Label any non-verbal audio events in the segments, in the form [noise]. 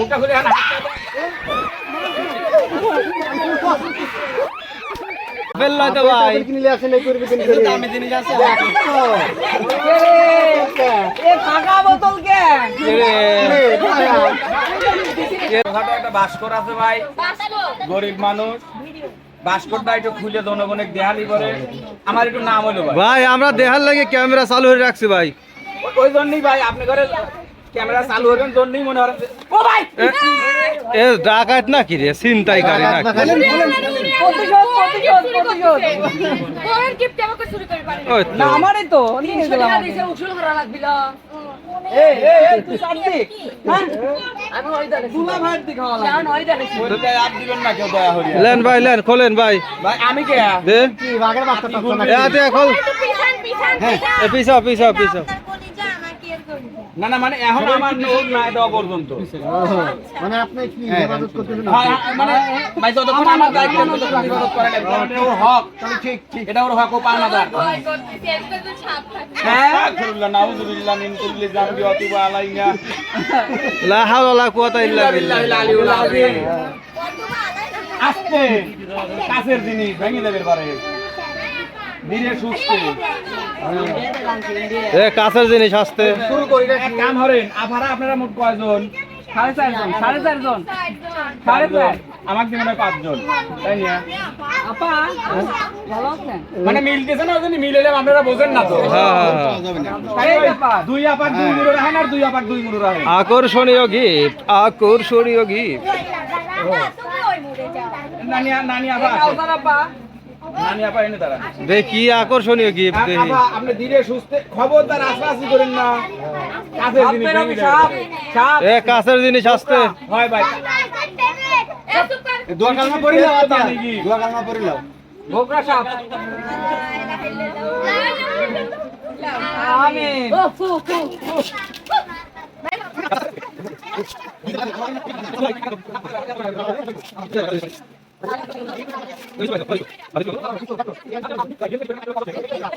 মুখটা খুলে হাত আপেল লয় তো ভাই। কিনলে আসেন এই করবি দিন করে দামি জিনিস আছে। ভাই। গরিব মানুষ। ভাস্করটা একটু খুলে জনগণের দেহালি করে আমার একটু নাম হলো ভাই। আমরা দেখার লাগে ক্যামেরা চালু হয়ে রাখছি ভাই। ওই জন্যই ভাই আপনি ঘরে ক্যামেরা চালু হবেন জন্যই মনে হয় ও ভাই! এ ডাকাত না কি রে? চিন্তাই করে না। আমারই তো নিয়ে গেলাম উসুল করা লাগবিল হ্যাঁ? লেন ভাই লেন খোলেন ভাই। ভাই আমি কে? দে। কি বাঘের না না মানে এখন আমার নোট না পর্যন্ত। মানে আপনি কি হেফাজত করতেছেন? হ্যাঁ, হ্যাঁ, মানে ভাই যতক্ষণ আমার দায়িত্ব ততক্ষণ এটা ওর হক। তাহলে ঠিক ঠিক। এটা ওর হক ও ছাপ থাকে হ্যাঁ। আলহামদুলিল্লাহ নাউজুবিল্লাহ মিন কুল্লি জামবি ওয়া তুবা আলাইনা। লা হাওলা লা কুওয়াতা ইল্লা বিল্লাহ। বিল্লাহিল আলিউল আযীম। আস্তে। কাছের জিনিস ভেঙে দেবে পারে ধীরে সুস্থে। এ কাছের জিনিস আসতে। শুরু করি এক কাম হরেন আভারা আপনারা মোট কয়জন? সাড়ে চারজন সাড়ে চারজন? সাড়ে চার? আমাকে দিবেন হয় পাঁচজন। তাই না? আপা ভালো আছেন? মানে মিলতেছে না ওই জন্য মিলে আপনারা বোঝেন না তো। হ্যাঁ হ্যাঁ ব্যাপার দুই আপাক দুই মুড়ো রাখেন আর দুই আপাক দুই মুড়ো রাখেন। আকর্ষণীয় গিফট আকর্ষণীয় গিফট। নানি নানি আপা আপা। নানি আপা এনে দাঁড়ান। দে কি আকর্ষণীয় গিফট দেখি। আপনি ধীরে সুস্থে খবরদার আশপাশি করেন না। কাছের জিনিস বেরোবি ভেঙে সাপ? দেবে। সাপ? এ কাছের জিনিস আসতে। হয় ভাই। দোয়া কালমা পড়ি লাও আতা জানি কি? দোয়া কালমা পড়ি লাও ভোগরা সাপ? আমিন ও ফু ফু পিছনে হাঁটতে তো টাকা আছে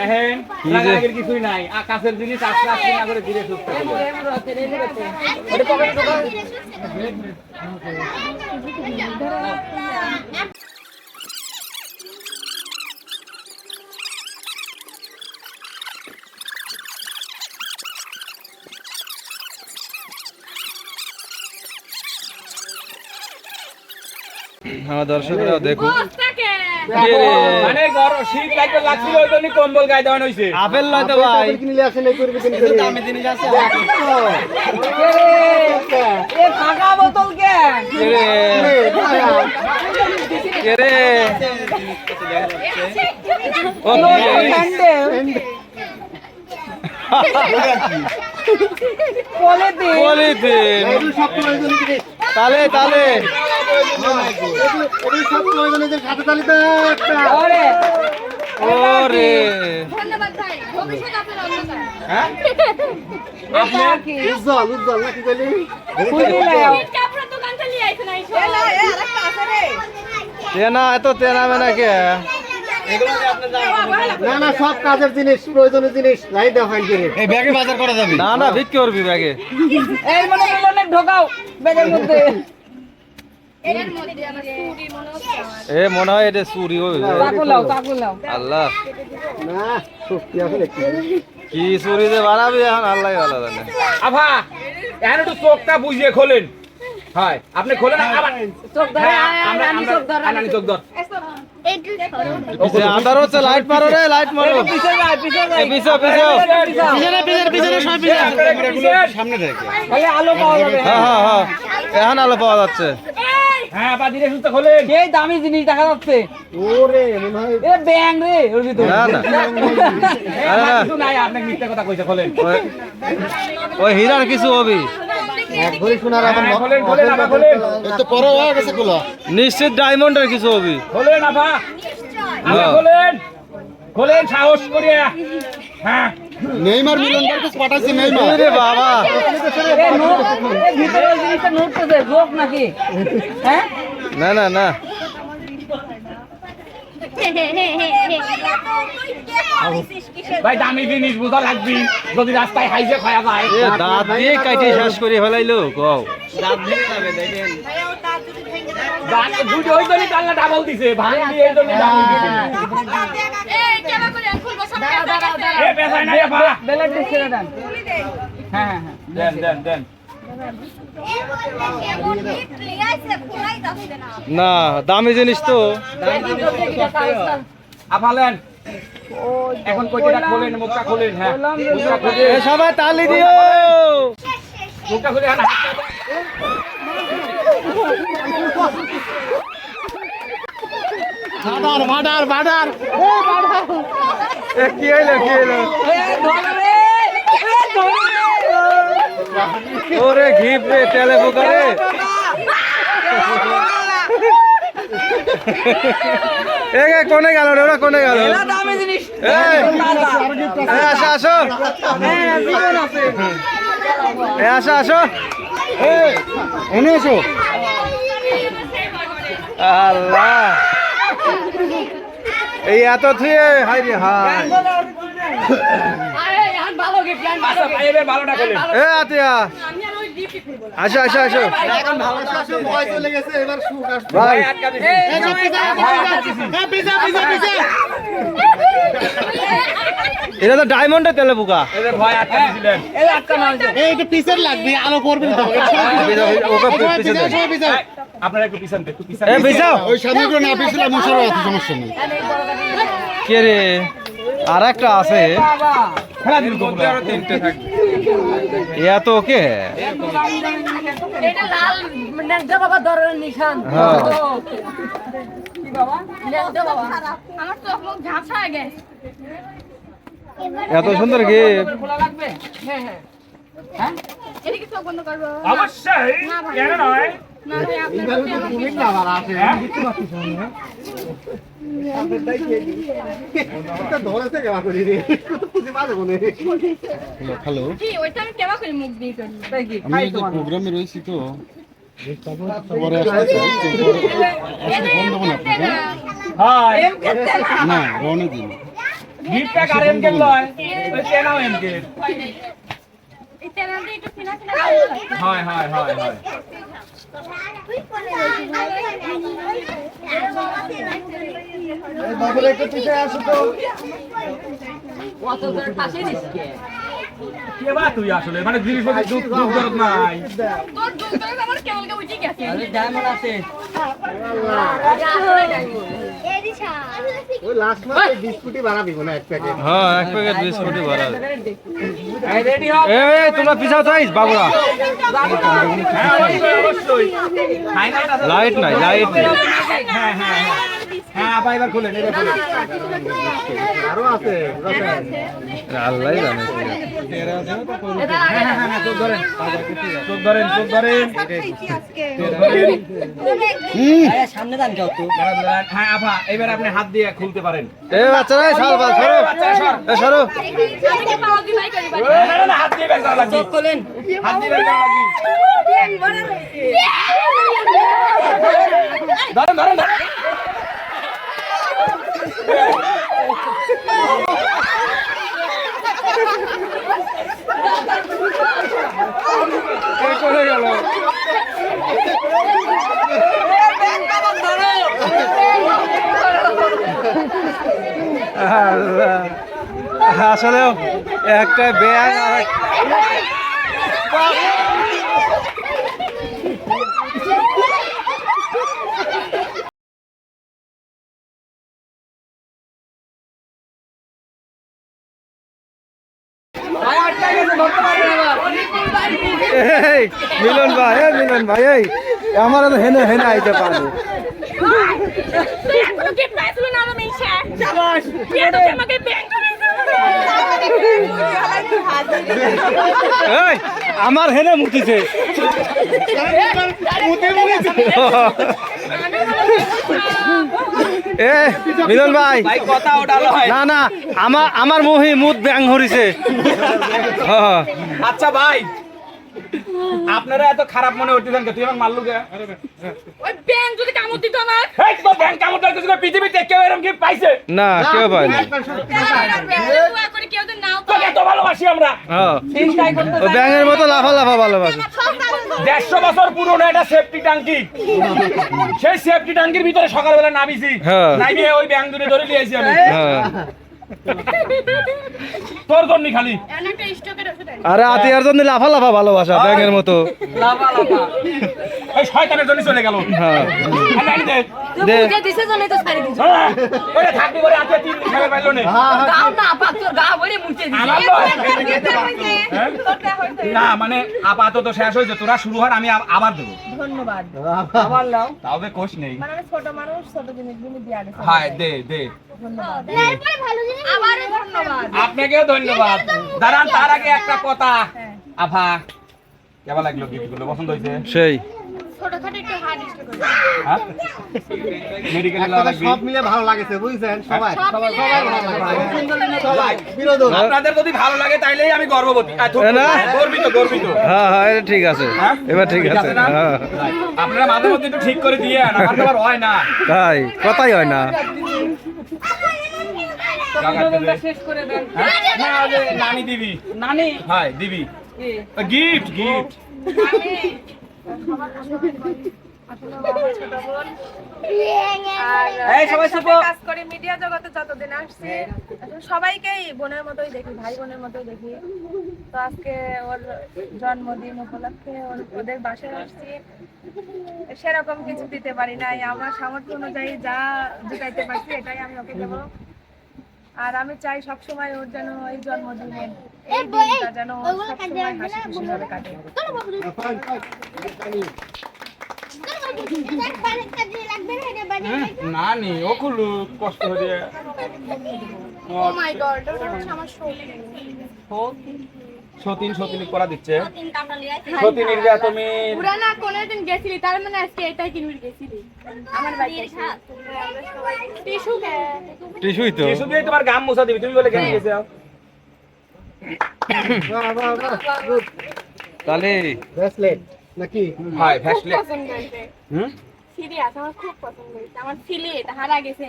দেখেন রাগারাগির কিছুই নাই আকাশের জিনিস আস্তে আস্তে না করে ধীরে সুস্থে চলে। আমার দেখুন? মানে গরম শীত লাগবে লাগছিল ওই জন্য কম্বল গায়ে দেওয়ানো হয়েছে আপেল লয় তো ভাই। কিনলে আসেন এই করবি দিন করে। দামি জিনিস আছে। এ ফাঁকা বোতল কে? কে রে? ও [laughs] পলিথিন। পলিথিন। জিনিস তালে তালে। সব প্রয়োজন এদের সাথে একটা ওরে। ওরে ধন্যবাদ ভাই ভবিষ্যৎ আপনার অন্ধকার হ্যাঁ? এটা কি? উজ্জ্বল উজ্জ্বল নাকি কইলি? খুলি আপনার দোকান থেকে নিয়ে আইছেন আইছো তেনা এত তেনা মেনা কে? না না সব কাজের জিনিস প্রয়োজনীয় জিনিস লাই দেওয়া এই ব্যাগে বাজার করা যাবে? না না বিক্রি করবি ব্যাগে। এই মনে ঢোকাও ব্যাগের মধ্যে এর মধ্যে আমার চুরি মনে হচ্ছে আমার। এ মনে হয় এটা চুরি হয়ে চাকু লাও চাকু লাও আল্লাহ না শক্তি আছে দেখছি কি চুরি যে বাড়াবি এখন আল্লাহ ভালো জানে আভা এখন একটু চোখটা বুঝিয়ে খোলেন হয় আপনি খোলেন আবার চোখ ধরে হ্যাঁ, আয়, আমরা- রানী আমরা- চোখ ধর রানী চোখ ধর আন্ধার হচ্ছে লাইট মারো রে লাইট মারো পিছে যায় পিছে যায় এ পিছে পিছে সামনে দেখে তাহলে আলো পাওয়া যাবে হ্যাঁ হ্যাঁ হ্যাঁ এখন আলো পাওয়া যাচ্ছে হ্যাঁ আপা ধীরে সুস্থ খোলেন এই দামি জিনিস দেখা যাচ্ছে? ওরে মনে হয় এ ব্যাং রে ওর ভিতর। না না। আরে না। কিছু নাই আপনি মিথ্যা কথা কইছে খোলেন। ওই- হীরার কিছু হবি। হ্যাঁ, হয়ে নিশ্চিত ডায়মন্ডের কিছু হবে। খোলেন আপা হ্যাঁ। খোলেন। খোলেন সাহস করে হ্যাঁ। নেইমার মিলন কাছে পাঠাচ্ছে নেইমার রে বাবা। এ নোট এ ভিতরে জিনিসটা নোট তো দেয় নাকি? হ্যাঁ? না না না। ভাই দামি জিনিস বোঝা লাগবি। যদি রাস্তায় হাইজে খায়া যায়। দাঁত দিয়ে কাটি শেষ করে ফেলাইলো কও। দাঁত দুটো ওই ডাবল দিছে ভাঙ দিয়ে এই ডাবল দিছে। এই করে এ দেন হ্যাঁ হ্যাঁ। দেন দেন দেন। না দামি জিনিস তো। আফালেন। এখন কইটা খোলেন মুখটা খোলেন হ্যাঁ। মুখটা সবাই তালি দিও। মুখটা খুলে হ্যাঁ এ কি হইল কি হইল? ওরে ঘিপ রে তেলে পোকা রে। এ কোনে গেল রে ওরা? কোনে গেল? দামি জিনিস। এই আসো আসো জীবন আছে এ আসো আসো। এনে এসো। আল্লাহ। এই এত থুয়ে হাই রে হাই এ আতিয়া। আমি আর ওই গিফট ফিরবো আসো আসো আসো। এখন ভালো আসো ভয় চলে গেছে এবার সুখ আসবে। ভাই। আটকা দিছি। পিজা পিজা পিজা এটা তো ডায়মন্ডের তেলে পোকা একটু পিসের লাগবে আলো করবে তো ওকে পিছে দে। সবাই পিজা এই, আপনারা একটু পিছন একটু পিছন এ ভিসাও ওই সামনে করে না পিছলে মুসুরও আছে সমস্যা নেই। কে রে? আর একটা আছে ওকে? নিশান। হ্যাঁ। কি বাবা? নেজা বাবা। আমার চোখ মুখ ঝাপসা হয়ে গেছে। এত সুন্দর গিফট। হ্যাঁ? হ্যাঁ চোখ বন্ধ করব। অবশ্যই কেন নয়? হ্যালো। আমি প্রোগ্রামে রয়েছি তো না আপনাকে রওনা দিন। গিফটটা কারেন কে লয় ওই কেনাও এমকে হয় হয় হয় হয়। বাবুর একটু পিছিয়ে আসো তো কত করে ফাঁসি দিচ্ছে কে বা তুই আসলে? মানে জিনিস দুধ দুধ দরদ নাই। তোর দুধ করে আমার কেমন কেমন উঠে গেছে। আরে ডায়মন্ড আছে। ওই লাস্ট মাসে বিস্কুটই বানাবি দিব না এক প্যাকেট হ্যাঁ এক প্যাকেট বিস্কুটই ভরা এই রেডি হও। এ এ, তোমরা পিছাও চাইস বাবুরা। হ্যাঁ লাইট নাই লাইট নাই। হ্যাঁ হ্যাঁ। হ্যাঁ আপা এবার খুলেন এবার খুলেন আরও আছে আল্লাহ জানে। হ্যাঁ হ্যাঁ হ্যাঁ চোখ ধরেন। চোখ ধরেন চোখ ধরেন। সামনে দান যাও তো হ্যাঁ আপা এবার আপনি হাত দিয়ে খুলতে পারেন। এ বাচ্চারা সর বা সরো। এ সরো। আমি কি পাওয়া দিলাই করি বাড়ি না, না, না, হাত দিয়ে বের করা লাগবে। চোখ খোলেন। হাত দিয়ে বের করা লাগবে। ধরেন ধরেন ধরেন গেল আল্লাহ আসলে একটা ব্যাগ আর এক- এই মিলন ভাই, এই মিলন ভাই, এই। আমার তো হেনে হেনে আইতে পারে আমার হেনে মুতিছে। এ, মিলন ভাই। না না আমার আমার মহি মুদ ব্যাং হরিছে। হ্যাঁ। আচ্ছা ভাই আপনারা এত খারাপ মনে হচ্ছেন তুই আমাকে মারলু কে? ওই ব্যাংক যদি কামড় দিত আমার। এই তো ব্যাংক কামড় কিছু পৃথিবীতে কেউ এরকম কি পাইছে? না কেউ পায় না দোয়া করে কেউ যদি নাও তোকে তো ভালোবাসি আমরা। হ্যাঁ ও ব্যাঙের মতো লাফা লাফা ভালোবাসে। দেড়শো বছর পুরনো একটা সেফটি ট্যাঙ্কি। সেই সেফটি ট্যাঙ্কির ভিতরে সকালবেলা নামিছি। হ্যাঁ। নামিয়ে ওই ব্যাংক দূরে ধরে নিয়েছি আমি। হ্যাঁ। তোর জন্য খালি। আরে আতিয়ার জন্য লাফা লাফা ভালোবাসা ব্যাঙের মতো। লাফা লাফা। ওই শয়তানের জন্য চলে গেল। হ্যাঁ। দে। দে। দিছে জন্যই তো ছাড়ি দিছে। হ্যাঁ, থাকবি করে আজকে তিন দিন খাবে পাইলো না। গাও না পাক তোর গা ভরে মুছে দিছে। আমার নয়। হ্যাঁ? না মানে আপাতত শেষ হয়েছে। তোরা শুরু হয় আমি আবার দেবো। ধন্যবাদ। আবার তাও কোষ নেই। মানে ছোট মানুষ ছোট দিয়া গেছে দে দে। আপনাকেও ধন্যবাদ। দাঁড়ান তার আগে একটা কথা। আভা কেমন লাগল গিফটগুলো পছন্দ হয়েছে? সেই। ছোটখাটো একটু হার্ড স্টক করে হ্যাঁ? মেডিকেলে লাগবে। সব মিলে ভালো লাগেছে বুঝছেন? সবাই। সব মিলে সবাই বিনোদন। আপনাদের যদি ভালো লাগে তাইলেই আমি গর্ববতী আহ, ধুর, এ না? গর্বিত গর্বিত। হ্যাঁ হ্যাঁ এটা ঠিক আছে। হ্যাঁ? এবার ঠিক আছে না? হ্যাঁ। আপনারা মাঝে মধ্যে একটু ঠিক করে দিয়ে আমার তো আবার হয় না। তাই কথাই হয় না। শেষ করে দেন। হ্যাঁ? না, নানি দিবি। নানি? দিবি? Gift gift. আসলে আমার বোন। আর এই সবাই কাজ করে মিডিয়া জগতে যতদিন আসছি সবাইকেই বোনের মতোই দেখি ভাই বোনের মতোই দেখি। তো আজকে ওর জন্মদিন উপলক্ষে ওর ওদের বাসায় আসছি। সেরকম কিছু দিতে পারি নাই আমার সামর্থ্য অনুযায়ী যা জুটাইতে পারছি এটাই আমি ওকে দেবো। আর আমি চাই সবসময় ওর যেন এই জন্মদিনের এই দিনটা যেন ওর সবসময় হাসি খুশি ভাবে কাটে। নানি ও খুলু কষ্ট হয়ে ও মাই গড ওটা হচ্ছে আমার শোক সতীন? সতীন করা দিচ্ছে। সতীনের যা তুমি পুরানা কোনের দিন গেছিলি তার মানে আজকে এটাই কিনবি গেছিলি। আমার বাড়ি টিস্যু টিসুই তো। কিছু দিয়ে তোমার গাম মোছা দিবি তুমি বলে কেন গেছে? তাহলে ব্রেসলেট নাকি? পছন্দ হুম? সিরিয়াস আমার খুব পছন্দ হয়েছে। আমার সিলেট হারা গেছে।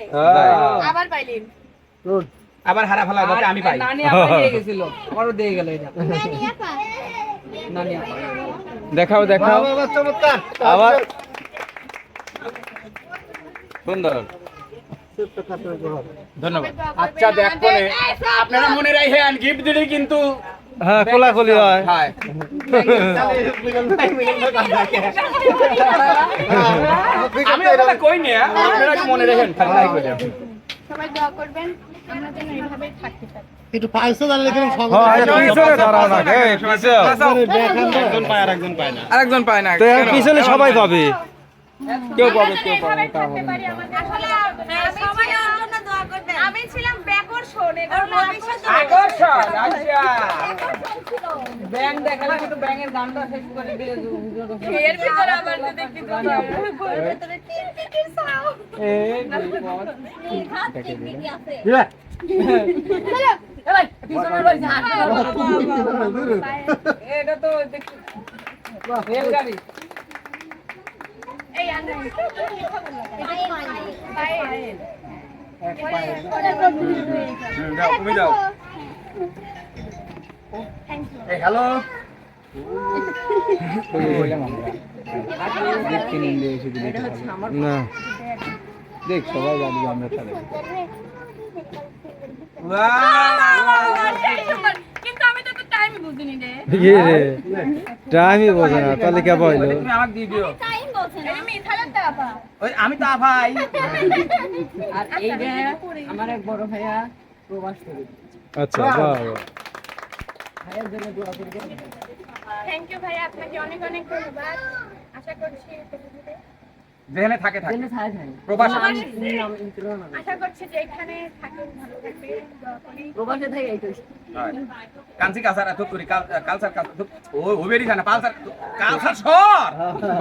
আবার পাইলেন গুড আবার হারা ফেলা আমি পাই। নানি আপা দিয়ে [laughs] গেছিল। আমারও দিয়ে গেল এটা। নানি আপা দেখাও দেখাও। বাবা চমৎকার। আবার সুন্দর। ধন্যবাদ। আচ্ছা দেখো নে আপনারা মনে রাখেন গিফট দিলে কিন্তু হ্যাঁ কোলাকুলি হয়। আমি কই নি হ্যাঁ? আপনারা মনে রাখেন খালি তাই কইলাম সবাই দোয়া করবেন আমরা যেন এইভাবে থাকতে পারি। একটু পাইছো জানলে কিরম সঙ্গ হ্যাঁ পিছনে না এই পিছনে। আরেকজন পায় না। তো পিছনে সবাই পাবে। কেউ পাবে সবাই আমার জন্য দোয়া করবেন আমি ছিলাম ব্যাকর শোন আকর্ষণ আচ্ছা। ব্যাং দেখালে কিন্তু ব্যাঙের গানটা শেষ করে দিয়ে এর ভিতরে আবার তো ভিতরে টিন টিন সাউন্ড পিছনে রয়েছে এটা তো তুমি যাও হ্যালো না দেখ সবাই জানবে আমরা ইয়ে রে টাইমই বোঝে না তাহলে কে বলল আমাকে দিয়ে দিও আমি তো আপা ওই আমি তা ভাই। আর এই আমার এক বড় ভাইয়া প্রবাস করে আচ্ছা বাহ। ভাইয়ের জন্য দোয়া থ্যাংক ইউ ভাইয়া আপনাকে অনেক অনেক ধন্যবাদ। আশা করছি যেখানে থাকে থাকে। প্রবাসে। আশা করছি যে এখানে থাকেন ভালো থাকবে প্রবাসে থেকে এই তো। কাঞ্চি কালচার এত করি ও ওবেরি জানা পালসার কালচার সর!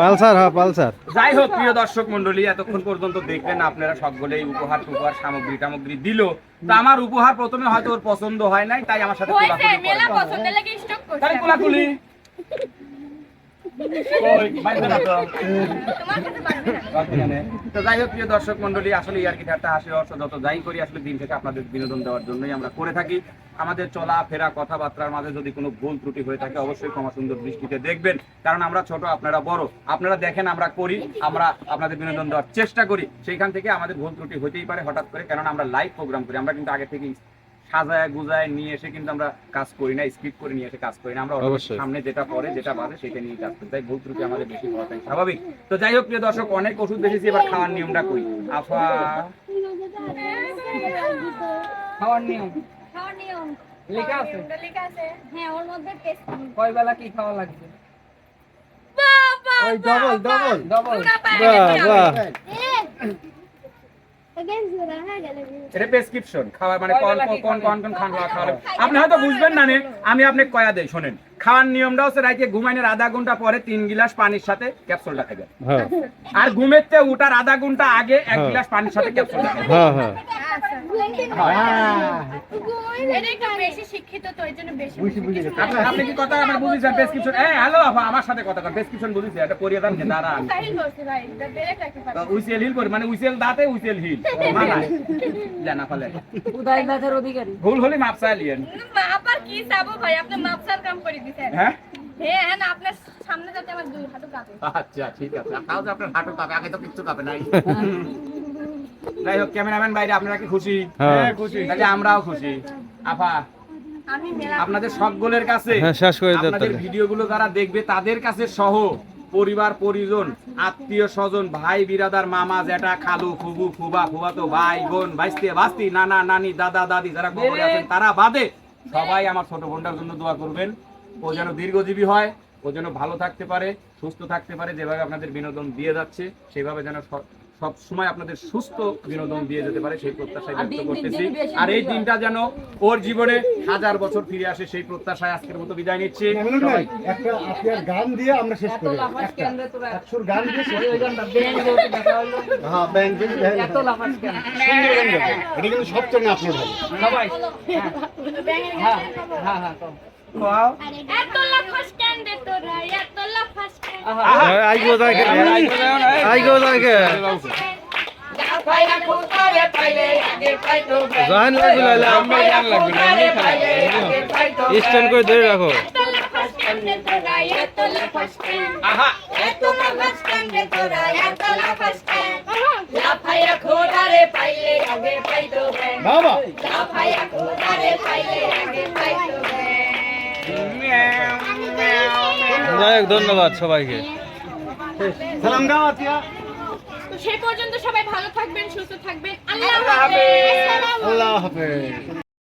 পালসার হ্যাঁ পালসার। যাই হোক প্রিয় দর্শক মন্ডলী এতক্ষণ পর্যন্ত দেখলেন আপনারা সকলেই উপহার টুপহার সামগ্রী টামগ্রী দিল। তো আমার উপহার প্রথমে হয়তো ওর পছন্দ হয় নাই তাই আমার সাথে কোলাকুলি মেলা করে। লাগে স্টক করছে। তাই কোলাকুলি। [laughs] থেকে থাকি। আমাদের চলা, ফেরা, কথাবার্তার মাঝে যদি কোনো ভুল ত্রুটি হয়ে থাকে, অবশ্যই ক্ষমা সুন্দর দৃষ্টিতে দেখবেন। কারণ আমরা ছোট, আপনারা বড়। আপনারা দেখেন, আমরা করি, আমরা আপনাদের বিনোদন দেওয়ার চেষ্টা করি। সেইখান থেকে আমাদের ভুল ত্রুটি হতেই পারে হঠাৎ করে কারণ আমরা লাইভ প্রোগ্রাম করি। আমরা কিন্তু আগে থেকেই সাজায় গুজায় নিয়ে এসে কিন্তু আমরা কাজ করি না স্কিপ করে নিয়ে এসে কাজ করি না। আমরা অবশ্যই। সামনে যেটা পড়ে যেটা বাজে সেটা নিয়ে কাজ করি। তাই ভুল ত্রুটি আমাদের বেশি হওয়াটাই স্বাভাবিক। তো যাই হোক প্রিয় দর্শক অনেক ওষুধ দেখেছি এবার খাওয়ার নিয়মটা কই? আফা। খাওয়ার নিয়ম? খাওয়ার নিয়ম। লেখা আছে? লেখা আছে। হ্যাঁ ওর মধ্যে টেস্ট কয় বেলা কি খাওয়া লাগবে? বাবা ওই ডবল ডবল ডবল বাহ বাহ। এটা প্রেসক্রিপশন খাওয়া মানে কোন কোন কোন কোন খাওয়া খাওয়া আপনি হয়তো বুঝবেন না নে, আমি আপনি কয়া দেই শোনেন। খাওয়ার নিয়মটা হচ্ছে রাইতে ঘুমাইনের আধা ঘণ্টা পরে তিন গিলাস পানির সাথে ক্যাপসুলটা খাবেন হ্যাঁ। আর ঘুমেতে উঠার আধা ঘণ্টা আগে এক হ্যাঁ। গিলাস পানির সাথে ক্যাপসুলটা খাবেন হ্যাঁ হ্যাঁ এটা একটু বেশি শিক্ষিত তো এই জন্য বেশি বুঝি বুঝি গেছে আপনি- আপনি কি কথা আমার বুঝেছেন? প্রেসক্রিপশন এই হ্যালো আপা আমার সাথে কথা কর প্রেসক্রিপশন বুঝেছি এটা পরিয়ে দেন দাঁড়া। আমি সাহিল বলছে ভাই এটা ডাইরেক্ট রাখতে পারবে উইসেল হিল করি মানে উইসেল দাঁতে উইসেল হিল। মানায় জানা ফলে উদয় গাছের অধিকারী। ভুল হলে মাপ চালিয়েন মা আবার কি চাবো ভাই? আপনি মাপসার কাম করে দিছেন। হ্যাঁ? হ্যাঁ হ্যাঁ না আপনার সামনে যাতে আমার দুই হাত কাঁপে। আচ্ছা ঠিক আছে। তাও যে আপনার হাঁটু কাঁপে আগে তো কিচ্ছু কাঁপে নাই। যাই হোক ক্যামেরাম্যান বাইরে আপনারা কি খুশি? হ্যাঁ। খুশি। তাহলে আমরাও খুশি। আফা আপনাদের সকলের কাছে হ্যাঁ, শেষ করে আপনাদের ভিডিওগুলো যারা দেখবে তাদের কাছে সহ পরিবার পরিজন আত্মীয় স্বজন ভাই বিরাদার মামা জেঠা খালু ফুবু ফুবা ফুবাতো ভাই বোন ভাইস্তে ভাস্তি নানা নানি দাদা দাদি যারা কবরে আছেন তারা বাদে সবাই আমার ছোট বোনটার জন্য দোয়া করবেন। ও যেন দীর্ঘজীবী হয় ও যেন ভালো থাকতে পারে সুস্থ থাকতে পারে যেভাবে আপনাদের বিনোদন দিয়ে যাচ্ছে সেভাবে যেন সব সময় আপনাদের সুস্থ বিনোদন দিয়ে যেতে পারে সেই প্রত্যাশায় ব্যক্ত করতেছি। আর এই দিনটা যেন ওর জীবনে হাজার বছর ফিরে আসে সেই প্রত্যাশায় আজকের মতো বিদায় নিচ্ছি। একটা আপনার গান দিয়ে আমরা শেষ করি। একশোর গান দিয়ে শেষ হ্যাঁ ব্যাংক এত লাফাস গান এটা কিন্তু সব চ্যানেল আপলোড সবাই। হ্যাঁ। হ্যাঁ হ্যাঁ এত লাফাস কেন রে তোরা এত লাফাস কেন আহা। আহা। আই গো যাকে আই গো যাকে জাহান লাগবে লাইলে আমি জান লাগবে না আমি স্ট্যান্ড করে ধরে রাখো এত লাফাস কেন রে তোরা এত লাফাস কেন আহা এত লাফাস কেন রে তোরা এত লাফাস কেন লাফাইয়া খোদারে পাইলে আগে পাইতো ব্যাং যাই হোক ধন্যবাদ সবাইকে। সালাম দাও আতিয়া। তো সেই পর্যন্ত সবাই ভালো থাকবেন সুস্থ থাকবেন। আল্লাহ হাফেজ। আল্লাহ হাফেজ।